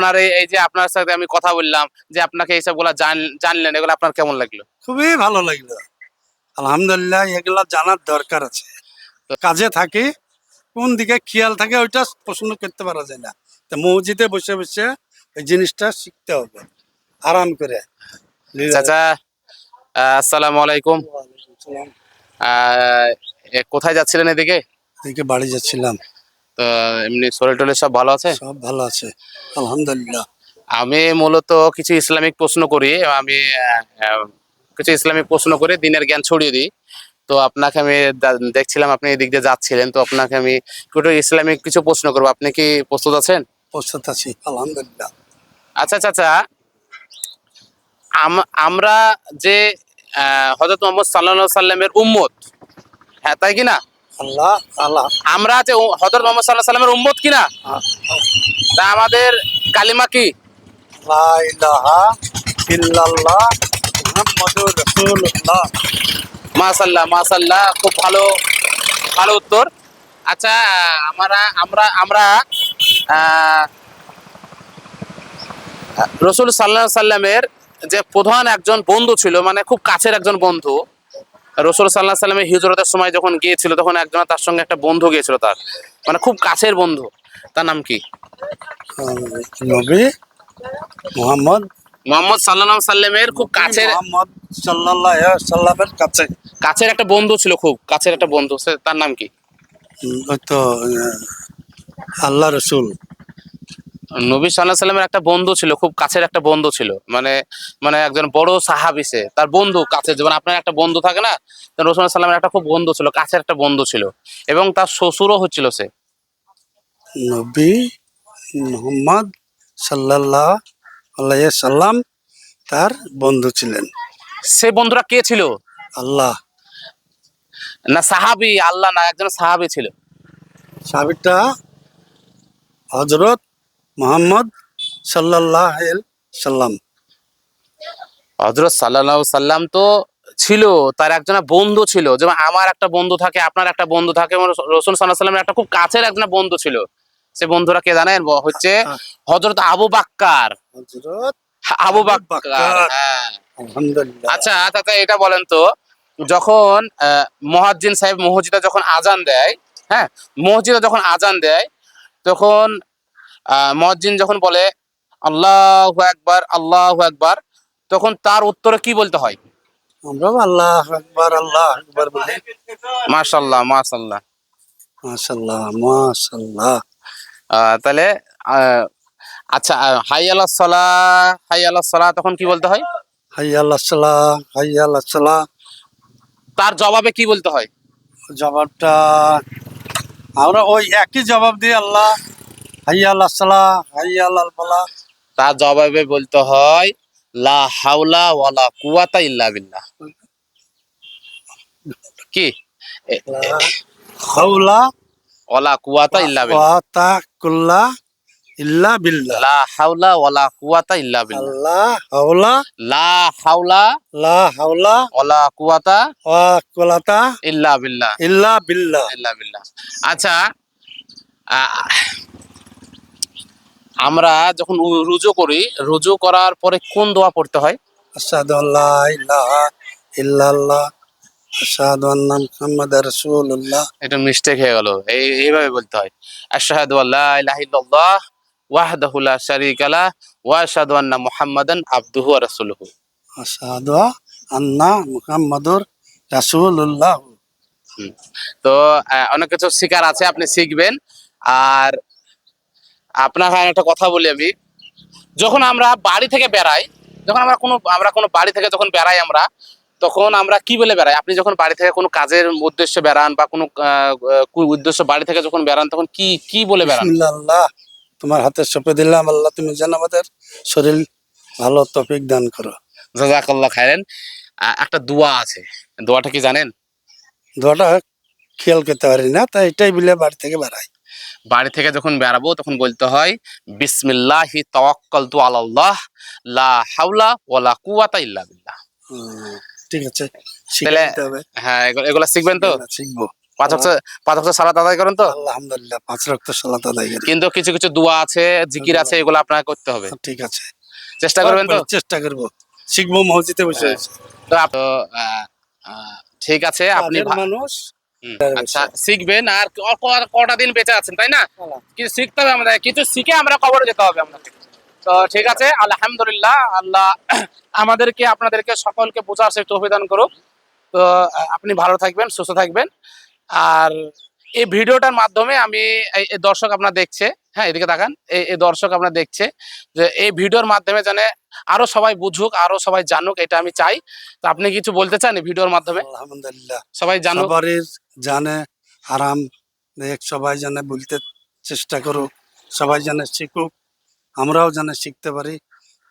আপনার এই যে আপনার সাথে আমি কথা বললাম যে আপনাকে এইসবগুলা জানলেন এগুলো আপনার কেমন লাগল? খুবই ভালো লাগল। আলহামদুলিল্লাহ এগুলা জানার দরকার আছে। কাজে থাকি কোন দিকে খেয়াল থাকে ওইটা প্রশ্ন করতে পারা যায় না। তো মসজিদে বসে বসে ওই জিনিসটা শিখতে হবে আরাম করে। চাচা আসসালামু আলাইকুম। আহ, কোথায় যাচ্ছিলেন এদিকে? এদিকে বাড়ি যাচ্ছিলাম। এমনি শরীর টরীর সব ভালো আছে? সব ভালো আছে আলহামদুলিল্লাহ। আমি মূলত কিছু ইসলামিক প্রশ্ন করি আমি কিছু ইসলামিক প্রশ্ন করে দিনের জ্ঞান ছড়িয়ে দিই। তো আপনাকে আমি দেখছিলাম আপনি এদিক দিয়ে যাচ্ছিলেন তো আপনাকে আমি একটু ইসলামিক কিছু প্রশ্ন করব। আপনি কি প্রস্তুত আছেন? প্রস্তুত আছি আলহামদুলিল্লাহ। আচ্ছা চাচা আম- আমরা যে হজরত মোহাম্মদ সাল্লা সাল্লামের উম্মত হ্যাঁ তাই কি না? আল্লাহ আল্লাহ আমরা যে হজরত মোহাম্মদ সাল্লাহ সাল্লামের উম্মত কি না তা আমাদের কালিমা কি? মাসাল্লাহ মাসাল্লাহ খুব ভালো ভালো উত্তর। আচ্ছা আমরা আমরা আমরা রসুল সাল্লাহ সাল্লামের যে প্রধান একজন বন্ধু ছিল মানে খুব কাছের একজন বন্ধু রসুল সাল্লাহ সাল্লামের হিজরতের সময় যখন গিয়েছিল তখন একজন তার সঙ্গে একটা বন্ধু গিয়েছিল তার। মানে খুব কাছের বন্ধু। তার নাম কি? নবী মুহাম্মদ মোহাম্মদ সাল্লাহ সাল্লামের খুব কাছের মুহাম্মদ আলাইহি সাল্লামের কাছে। কাছের একটা বন্ধু ছিল খুব। কাছের একটা বন্ধু। সে তার নাম কি? তো আল্লাহ রসুল। নবী সাল্লাহ সাল্লামের একটা বন্ধু ছিল খুব কাছের একটা বন্ধু ছিল। মানে মানে একজন বড় সাহাবি সে তার বন্ধু কাছে যেমন আপনার একটা বন্ধু থাকে না রসুল সাল্লামের একটা খুব বন্ধু ছিল কাছের একটা বন্ধু ছিল। এবং তার শ্বশুরও হচ্ছিল সে। নবী মুহাম্মদ সাল্লাল্লাহু আলাইহি সাল্লাম তার বন্ধু ছিলেন। সে বন্ধুরা কে ছিল? আল্লাহ। না সাহাবি আল্লাহ না একজন সাহাবি ছিল। সাবিটা হজরত মোহাম্মদ আলাইহি সাল্লাম। হজরত সাল্লাহ সাল্লাম তো ছিল তার একজন বন্ধু ছিল। যেমন আমার একটা বন্ধু থাকে আপনার একটা বন্ধু থাকে রসুল সাল্লাহ সাল্লামের একটা খুব কাছের একজন বন্ধু ছিল। সে বন্ধুরা কে জানেন? হচ্ছে হজরত আবু বাক্কার। আবু বাক্কার। হ্যাঁ। আচ্ছা চাচা এটা বলেন তো যখন মহাজ্জিন সাহেব মসজিদে যখন আজান দেয় হ্যাঁ মসজিদে যখন আজান দেয় তখন মহাজ্জিন যখন বলে আল্লাহ একবার আল্লাহ একবার তখন তার উত্তরে কি বলতে হয়? আমরা আল্লাহ আকবার আল্লাহ আকবার বলি। মাশাল্লাহ মাশাল্লাহ মাশাল্লাহ মাশাল্লাহ আহ, তাহলে আচ্ছা হাই আল্লাহ সালাহ হাই আল্লাহ সালাহ তখন কি বলতে হয়? আল্লাহ সালাহ আল্লাহ সালাহ তার জবাবে কি বলতে হয়? জবাবটা আমরা ওই একই জবাব দিয়ে আল্লাহ হাইয়া আল্লাহ সালাহ হাইয়া আল্লাহ ফালাহ তার জবাবে বলতে হয় লা হাওলা ওয়ালা কুওয়াতা ইল্লা বিল্লাহ। কি? হাওলা ওয়ালা কুওয়াতা ইল্লা বিল্লাহ। ওয়াতা কুল্লা ইল্লা বিল্লাহ। লা হাওলা ওয়ালা কুওয়াতা ইল্লা বিল্লাহ। আল্লাহ হাওলা লা হাওলা লা হাওলা ওয়ালা কুওয়াতা ওয়া কুলাতা ইল্লা বিল্লাহ। ইল্লা বিল্লাহ। ইল্লা বিল্লাহ। আচ্ছা আমরা যখন রুজু করি রুজু করার পরে কোন দোয়া পড়তে হয়? আশহাদু আল্লা ইলাহা ইল্লাল্লাহ আশহাদু আন্না মুহাম্মাদার রাসূলুল্লাহ। এটা মিস্টেক হয়ে গেল। এই এইভাবে বলতে হয়। আশহাদু আল্লা ইলাহা ইল্লাল্লাহ ওয়াহদাহু লা শারীকা লাহ ওয়া আশহাদু আন্না মুহাম্মাদান আবদুহু ওয়া রাসূলুহু। আশহাদু আন্না মুহাম্মাদুর রাসূলুল্লাহ। তো অনেক কিছু শিকার আছে আপনি শিখবেন। আর আপনার একটা কথা বলি আমি। যখন আমরা বাড়ি থেকে বেড়াই যখন আমরা কোনো আমরা কোনো বাড়ি থেকে যখন বেড়াই আমরা তখন আমরা কি বলে বেড়াই? আপনি যখন বাড়ি থেকে কোনো কাজের উদ্দেশ্যে বেড়ান বা কোনো উদ্দেশ্য বাড়ি থেকে যখন বেড়ান তখন কি কি বলে বেড়ান? বিসমিল্লাহ তোমার হাতে সঁপে দিলাম আল্লাহ তুমি যেন আমাদের শরীর ভালো তফিক দান করো। জাজাকাল্লাহ খাইলেন একটা দোয়া আছে। দোয়াটা কি জানেন? দোয়াটা খেয়াল করতে পারি না তাই এটাই বলে বাড়ি থেকে বেড়াই। বাড়ি থেকে যখন বেড়াবো তখন বলতে হয় বিসমিল্লাহি তাওয়াক্কালতু আলাল্লাহ লা হাওলা ওয়ালা কুওয়াতা ইল্লা বিল্লাহ। ঠিক আছে তাহলে- হ্যাঁ এগুলো- শিখবেন তো? শিখব। পাঁচ অক্ট পাঁচ অক্ট সালাত আদায় করেন তো? আলহামদুলিল্লাহ পাঁচ রক্ত সালাত আদায় করি। কিন্তু কিছু কিছু দোয়া আছে জিকির আছে এগুলো আপনাকে করতে হবে। ঠিক আছে। চেষ্টা করবেন তো? চেষ্টা করব। শিখব মসজিদে বসে হ্যাঁ। তো তো, ঠিক আছে আপনি মানুষ আচ্ছা শিখবেন আর কটা দিন বেঁচে আছেন তাই না? কিছু শিখতে হবে আমাদের কিছু শিখে আমরা কবরে যেতে হবে আমাদের তো ঠিক আছে আলহামদুলিল্লাহ আল্লাহ আমাদেরকে আপনাদেরকে সকলকে বোঝার সে তৌফিক করুক। তো আপনি ভালো থাকবেন সুস্থ থাকবেন। আর এই ভিডিওটার মাধ্যমে আমি দর্শক আপনার দেখছে হ্যাঁ এদিকে দেখান এই দর্শক আপনার দেখছে যে এই ভিডিওর মাধ্যমে যেন আরও সবাই বুঝুক আরও সবাই জানুক এটা আমি চাই। তো আপনি কিছু বলতে চান এই ভিডিওর মাধ্যমে? আলহামদুলিল্লাহ। সবাই জানুক। সবারই জানে আরাম দেখ সবাই জানে বলতে চেষ্টা করুক সবাই জানে শিখুক আমরাও জানে শিখতে পারি।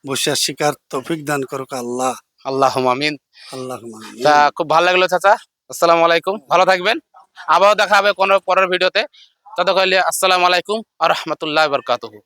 বসে শিকার তৌফিক দান করুক আল্লাহ। আল্লাহ আমিন। আল্লাহ তা খুব ভালো লাগল চাচা। আসসালামু আলাইকুম। ভালো থাকবেন। আবারও দেখা হবে কোনো পরের ভিডিওতে। ততক্ষণ আসসালামু আলাইকুম আর রহমতুল্লাহ বরকাতুহু।